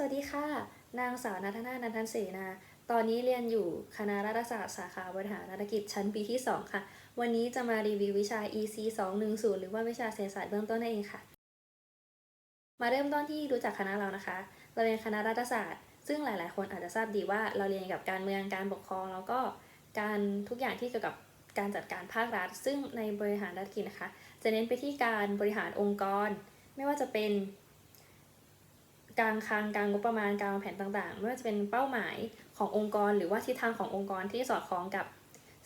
สวัสดีค่ะ นางสาวนัทนานันทันเสนา ตอนนี้เรียนอยู่คณะรัฐศาสตร์สาขาบริหารธุรกิจชั้นปีที่ 2 ค่ะ วันนี้จะมารีวิววิชา EC 210 หรือว่าวิชาเศรษฐศาสตร์เบื้องต้นนั่นเองค่ะ มาเริ่มต้นที่รู้จักคณะเรานะคะ เราเรียนคณะรัฐศาสตร์ ซึ่งหลาย ๆ คนอาจจะทราบดีว่าเราเรียนเกี่ยวกับการเมือง การปกครอง แล้วก็การทุกอย่างที่เกี่ยวกับการจัดการภาครัฐ ซึ่งในบริหารธุรกิจนะคะ จะเน้นไปที่การบริหารองค์กร ไม่ว่าจะเป็น การคลังการงบประมาณการวางแผนต่างๆ ไม่ว่าจะเป็นเป้าหมายขององค์กร หรือว่าทิศทางขององค์กรที่สอดคล้องกับ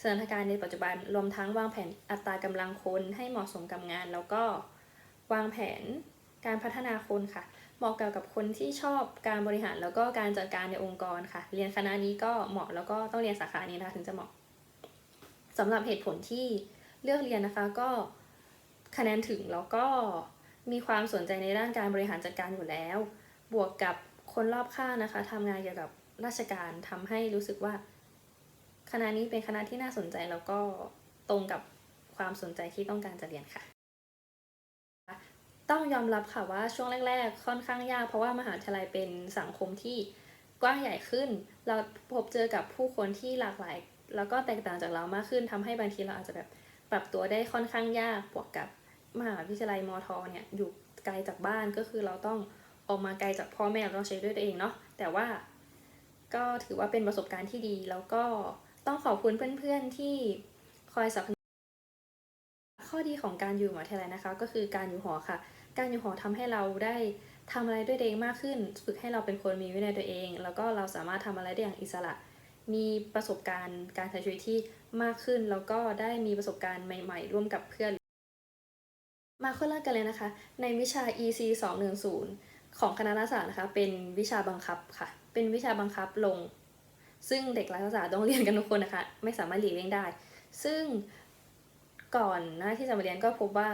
สถานการณ์ในปัจจุบันรวมทั้งวางแผนอัตรากำลังคนให้เหมาะสมกับงาน แล้วก็วางแผนการพัฒนาคนค่ะ เหมาะกับคนที่ชอบการบริหารแล้วก็การจัดการในองค์กรค่ะ เรียนคณะนี้ก็เหมาะแล้วก็ต้องเรียนสาขานี้นะคะถึงจะเหมาะสำหรับเหตุผลที่เลือกเรียนนะคะก็คะแนนถึงแล้วก็มีความสนใจในด้านการบริหารจัดการอยู่แล้ว บวกกับคนรอบข้างนะคะทำงานเกี่ยวกับราชการทำให้รู้สึกว่าคณะนี้เป็นคณะที่น่าสนใจแล้วก็ตรงกับความสนใจที่ต้องการจะเรียนค่ะ ต้องยอมรับค่ะว่าช่วงแรก ๆ ค่อนข้างยากเพราะว่ามหาวิทยาลัยเป็นสังคมที่กว้างใหญ่ขึ้น เราพบเจอกับผู้คนที่หลากหลาย แล้วก็แตกต่างจากเรามากขึ้นทำให้บางทีเราอาจจะแบบปรับตัวได้ค่อนข้างยากบวกกับมหาวิทยาลัยมอทอเนี่ยอยู่ไกลจากบ้านก็คือเราต้อง ออกมาไกลจากพ่อแม่เราต้องใช้ด้วยตัวเองเนาะแต่ว่าก็ถือว่าเป็นประสบการณ์ที่ดี แล้วก็ต้องขอบคุณเพื่อนๆที่คอยสนับสนุนข้อดีของการอยู่หาวิทยาลัยนะคะ ก็คือการอยู่หอค่ะ การอยู่หอทำให้เราได้ทำอะไรด้วยตัวเองมากขึ้น ฝึกให้เราเป็นคนมีวินัยตัวเอง แล้วก็เราสามารถทำอะไรได้อย่างอิสระ มีประสบการณ์การใช้ชีวิตที่มากขึ้น แล้วก็ได้มีประสบการณ์ใหม่ ๆ ร่วมกับเพื่อน มาข้อแรกกันเลยนะคะ ในวิชา EC 210 ของคณะรัฐศาสตร์นะคะเป็นวิชาบังคับค่ะ เป็นวิชาบังคับลง ซึ่งเด็กรัฐศาสตร์ต้องเรียนกันทุกคนนะคะ ไม่สามารถหลีกเลี่ยงได้ ซึ่งก่อนหน้าที่จะมาเรียนก็พบว่า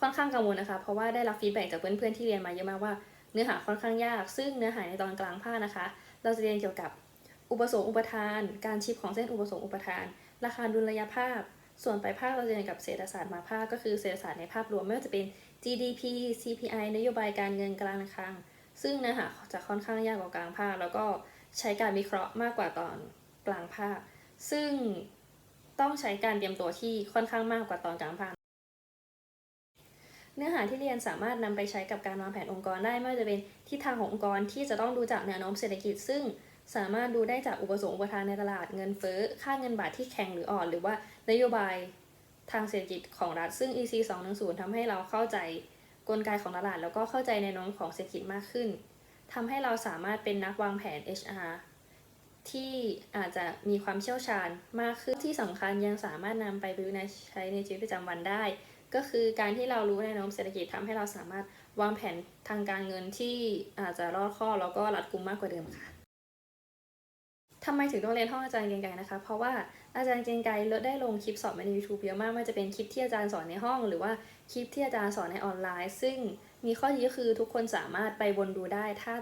ค่อนข้างกังวลนะคะ เพราะว่าได้รับฟีดแบ็กจากเพื่อนๆที่เรียนมาเยอะมากว่าเนื้อหาค่อนข้างยาก ซึ่งเนื้อหาในตอนกลางภาคนะคะ เราจะเรียนเกี่ยวกับอุปสงค์อุปทาน การชิปของเส้นอุปสงค์อุปทาน ราคาดุลยภาพ ส่วนปลายภาคเราจะเรียนกับเศรษฐศาสตร์มาภาคก็คือเศรษฐศาสตร์ในภาพรวมไม่ว่าจะเป็น GDP CPI นโยบายการเงินกลางคลังซึ่งเนื้อหาจะค่อนข้างยากกว่ากลางภาค แล้วก็ใช้การวิเคราะห์มากกว่าตอนกลางภาค ซึ่งต้องใช้การเตรียมตัวที่ค่อนข้างมากกว่าตอนกลางภาค เนื้อหาที่เรียนสามารถนำไปใช้กับการวางแผนองค์กรได้ไม่ว่าจะเป็นทิศทางขององค์กรที่จะต้องดูจากแนวโน้มเศรษฐกิจ ซึ่ง สามารถดูได้จากอุปสงค์อุปทานในตลาดเงินเฟ้อ ค่าเงินบาทที่แข็งหรืออ่อน หรือว่านโยบายทางเศรษฐกิจของรัฐ ซึ่ง EC 210ทำให้เราเข้าใจกลไกของตลาด แล้วก็เข้าใจในน้มของเศรษฐกิจมากขึ้นทำให้เราสามารถเป็นนักวางแผน HR ที่อาจจะมีความเชี่ยวชาญมากขึ้นที่สำคัญยังสามารถนำไปประยุกต์ใช้ในชีวิตประจำวันได้ ก็คือการที่เรารู้ในวโน้มเศรษฐกิจทำให้เราสามารถวางแผนทางการเงินที่อาจจะรอบคอแล้วก็รัดกุมมากกว่าเดิมค่ะ ทำไมถึงต้องเรียนห้องอาจารย์เกรียงไกรนะคะ เพราะว่าอาจารย์เกรียงไกรได้ลงคลิปสอนใน YouTube เยอะมากไม่ว่าจะเป็นคลิปที่อาจารย์สอนในห้อง หรือว่าคลิปที่อาจารย์สอนในออนไลน์ ซึ่งมีข้อดีก็คือทุกคนสามารถไปวนดูได้ถ้า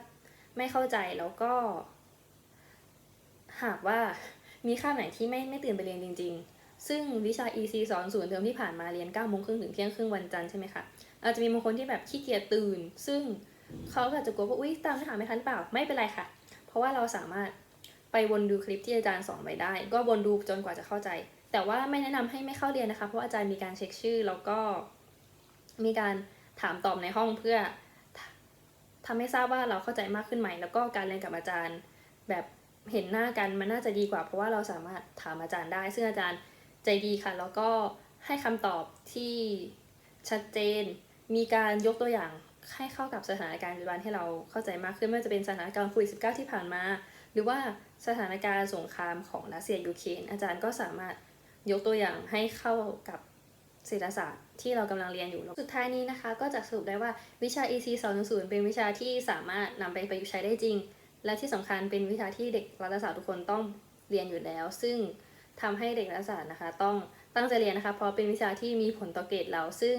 ไม่เข้าใจแล้วก็ หากว่ามีค่าไหนที่ไม่ไม่ตื่นไปเรียนจริง ๆ ซึ่งวิชา EC สอนศูนย์เทอมที่ผ่านมาเรียน9ก้าโมงครึ่งถึงเที่ยงครึ่งวันจันทร์ใช่ไหมคะอาจจะมีบางคนที่แบบขี้เกียจตื่น ซึ่งเขาอาจจะกลัวว่าอุ๊ยตามเนื้อหาไม่ทันเปล่าไม่เป็นไรค่ะ เพราะว่าเราสามารถ ไปวนดูคลิปที่อาจารย์สอนไว้ได้ ก็วนดูจนกว่าจะเข้าใจ แต่ว่าไม่แนะนำให้ไม่เข้าเรียนนะคะ เพราะอาจารย์มีการเช็คชื่อ แล้วก็มีการถามตอบในห้องเพื่อทำให้ทราบว่าเราเข้าใจมากขึ้นไหม แล้วก็การเรียนกับอาจารย์ แบบเห็นหน้ากันมันน่าจะดีกว่า เพราะว่าเราสามารถถามอาจารย์ได้ ซึ่งอาจารย์ใจดีค่ะ แล้วก็ให้คำตอบที่ชัดเจน มีการยกตัวอย่างให้เข้ากับสถานการณ์ปัจจุบันให้เราเข้าใจมากขึ้นไม่ว่าจะเป็นสถานการณ์โควิด -19 ที่ผ่านมา หรือว่าสถานการณ์สงครามของรัสเซียยูเครนอาจารย์ก็สามารถยกตัวอย่างให้เข้ากับเศรษฐศาสตร์ที่เรากำลังเรียนอยู่ สุดท้ายนี้นะคะ ก็จะสรุปได้ว่าวิชา EC 210 เป็นวิชาที่สามารถนำไปประยุกต์ใช้ได้จริง และที่สำคัญเป็นวิชาที่เด็กรัฐศาสตร์ทุกคนต้องเรียนอยู่แล้ว ซึ่งทำให้เด็กรัฐศาสตร์นะคะ ต้องตั้งใจเรียนนะคะ เพราะเป็นวิชาที่มีผลต่อเกรดเรา ซึ่ง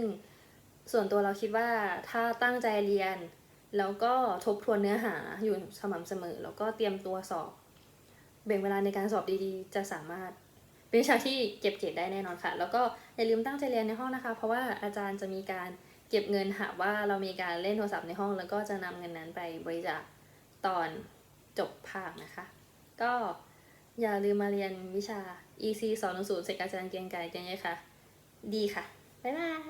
ส่วนตัวเราคิดว่าถ้าตั้งใจเรียน แล้วก็ทบทวนเนื้อหาอยู่สม่ำเสมอ แล้วก็เตรียมตัวสอบแบ่งเวลาในการสอบดีๆ จะสามารถเป็นวิชาที่เก็บเกรดได้แน่นอนค่ะ แล้วก็อย่าลืมตั้งใจเรียนในห้องนะคะ เพราะว่าอาจารย์จะมีการเก็บเงินหากว่าเรามีการเล่นโทรศัพท์ในห้อง แล้วก็จะนำเงินนั้นไปบริจาคตอนจบภาคนะคะ ก็อย่าลืมมาเรียนวิชา EC 210เสกอาจารย์เกียงไกรกันเยค่ะ ดีค่ะ บ๊ายบาย